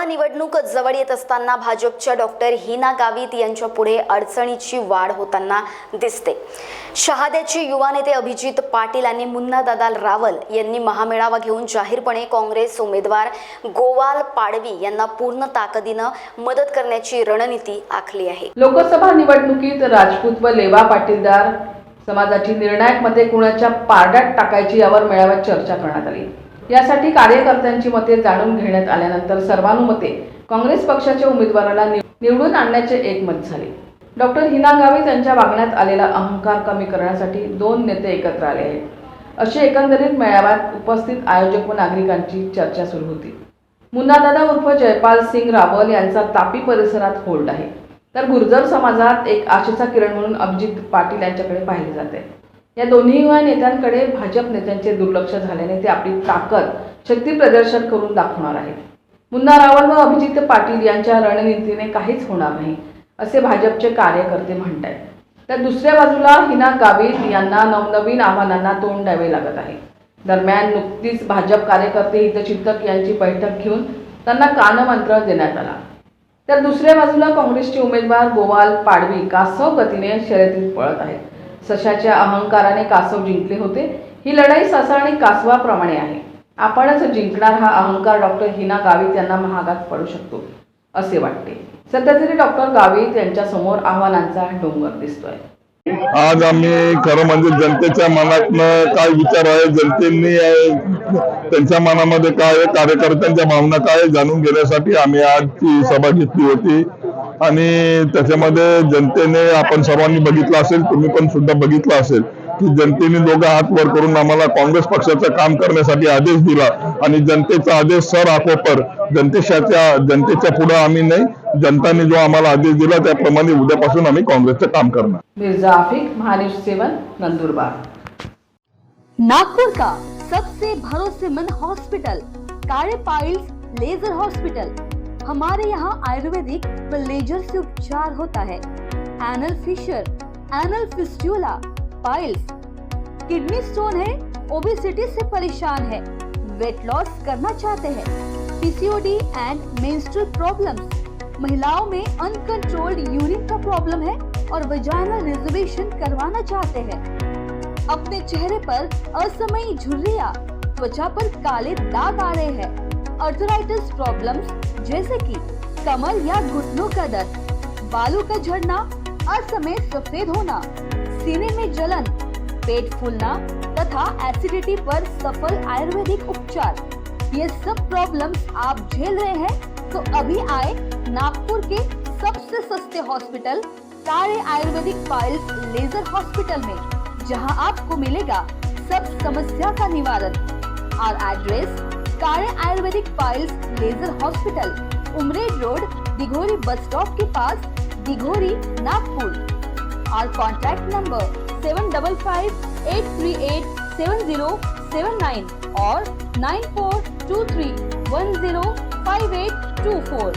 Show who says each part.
Speaker 1: लोकसभा निवडणूक जवळ येत असताना भाजपच्या डॉक्टर हिना गावित यांच्या पुढे अडचणीची वाढ होताना दिसते. शहाद्याचे युवा नेते अभिजित पाटील आणि मुन्नादादा रावल यांनी महामेळावा घेऊन जाहीरपणे काँग्रेस उमेदवार गोवाल पाडवी यांना पूर्ण ताकदीनं मदत करण्याची रणनीती आखली आहे.
Speaker 2: लोकसभा निवडणुकीत राजपूत व लेवा पाटीलदार समाजाची निर्णायक मते कुणाच्या पारड्यात टाकायची यावर मेळाव्यात चर्चा करण्यात आली. यासाठी कार्यकर्त्यांची मते जाणून घेण्यात आल्यानंतर सर्वानुमते काँग्रेस पक्षाच्या उमेदवाराला निवडून आणण्याचे एकमत झाले. डॉक्टर हिना गावित यांच्या वागण्यात आलेला अहंकार कमी करण्यासाठी दोन नेते एकत्र आले आहेत. अशी एकंदरीत मेळाव्यात उपस्थित आयोजक व नागरिकांची चर्चा सुरू होती. मुन्नादादा उर्फ जयपाल सिंग रावल यांचा तापी परिसरात होल्ड आहे. तर गुर्जर समाजात एक आशेचा किरण म्हणून अभिजित पाटील यांच्याकडे पाहिले जाते. या दोन्ही युवा नेत्यांकडे भाजप नेत्यांचे दुर्लक्ष झाल्याने ते आपली ताकद शक्ती प्रदर्शन करून दाखवणार आहेत. मुन्ना रावल व अभिजित पाटील यांच्या रणनीतीने काहीच होणार नाही असे भाजपचे कार्यकर्ते म्हणत आहेत तर दुसऱ्या बाजूला हिना गावित यांना नवनवीन आव्हानांना तोंड द्यावे लागत आहे. दरम्यान नुकतीच भाजप कार्यकर्ते हितचिंतक यांची बैठक घेऊन त्यांना कानमंत्र देण्यात आला. तर दुसऱ्या बाजूला काँग्रेसचे उमेदवार गोवाल पाडवी कासव गतीने शर्यतीत पळत आहेत? सशाच्या अहंकाराने कासव जिंकले होते. ही लढाई ससा आणि कासवाप्रमाणे आहे. आपणच जिंकणार हा अहंकार डॉक्टर हिना गावित यांना महागात पडू शकतो असे वाटते. सध्या तरी डॉक्टर गावित यांच्या समोर आव्हानांचा डोंगर दिसतोय.
Speaker 3: आज आम्ही खरं म्हणजे जनतेच्या मनातनं काय विचार आहे जनतेनी त्यांच्या मनामध्ये काय कार्यकर्त्यांच्या भावना काय आहे जाणून घेण्यासाठी आम्ही आज ती सभा घेतली होती. आणि त्याच्यामध्ये जनतेने आपण सर्वांनी बघितलं असेल तुम्ही पण सुद्धा बघितलं असेल की जनतेने दोघं हात वर करून आम्हाला काँग्रेस पक्षाचं काम करण्यासाठी आदेश दिला आणि जनतेचा आदेश सर आकोपर जनतेच्या जनतेच्या पुढे आम्ही नाही जनताने जो आम्हाला आदेश दिला त्याप्रमाणे उद्यापासून आम्ही काँग्रेसचं काम करणार.
Speaker 2: मिर्झा आफिक महानिश सेवन नंदुरबार.
Speaker 4: नागपुर का सबसे भरोसेमंद हॉस्पिटल काले पाइल्स लेजर हॉस्पिटल हमारे यहाँ आयुर्वेदिक व लेजर से उपचार होता है। Anal fissure anal fistula piles kidney stone है ओबेसिटी से परेशान है। वेट लॉस करना चाहते हैं। पीसीओडी एंड मेंस्ट्रुअल प्रॉब्लम्स महिलाओं में अनकंट्रोल्ड यूरिन का प्रॉब्लम है और वजाइनल रिजर्वेशन करवाना चाहते हैं। अपने चेहरे पर असमयी झुर्रियाँ, त्वचा पर काले दाग आ रहे हैं। अर्थराइटिस प्रॉब्लम्स जैसे कि कमर या घुटनों का दर्द, बालों का झड़ना, असमय सफ़ेद होना, सीने में जलन, पेट फूलना तथा एसिडिटी पर सफल आयुर्वेदिक उपचार। ये सब प्रॉब्लम्स आप झेल रहे हैं तो अभी आए नागपुर के सबसे सस्ते हॉस्पिटल तारे आयुर्वेदिक पाइल्स लेजर हॉस्पिटल में, जहाँ आपको मिलेगा सब समस्या का निवारण। और address Kare Ayurvedic piles laser hospital Umred road Dighori bus stop के पास दिघोरी नागपुर और contact number seven double five eight three eight seven zero seven nine और nine four two three one zero five eight two four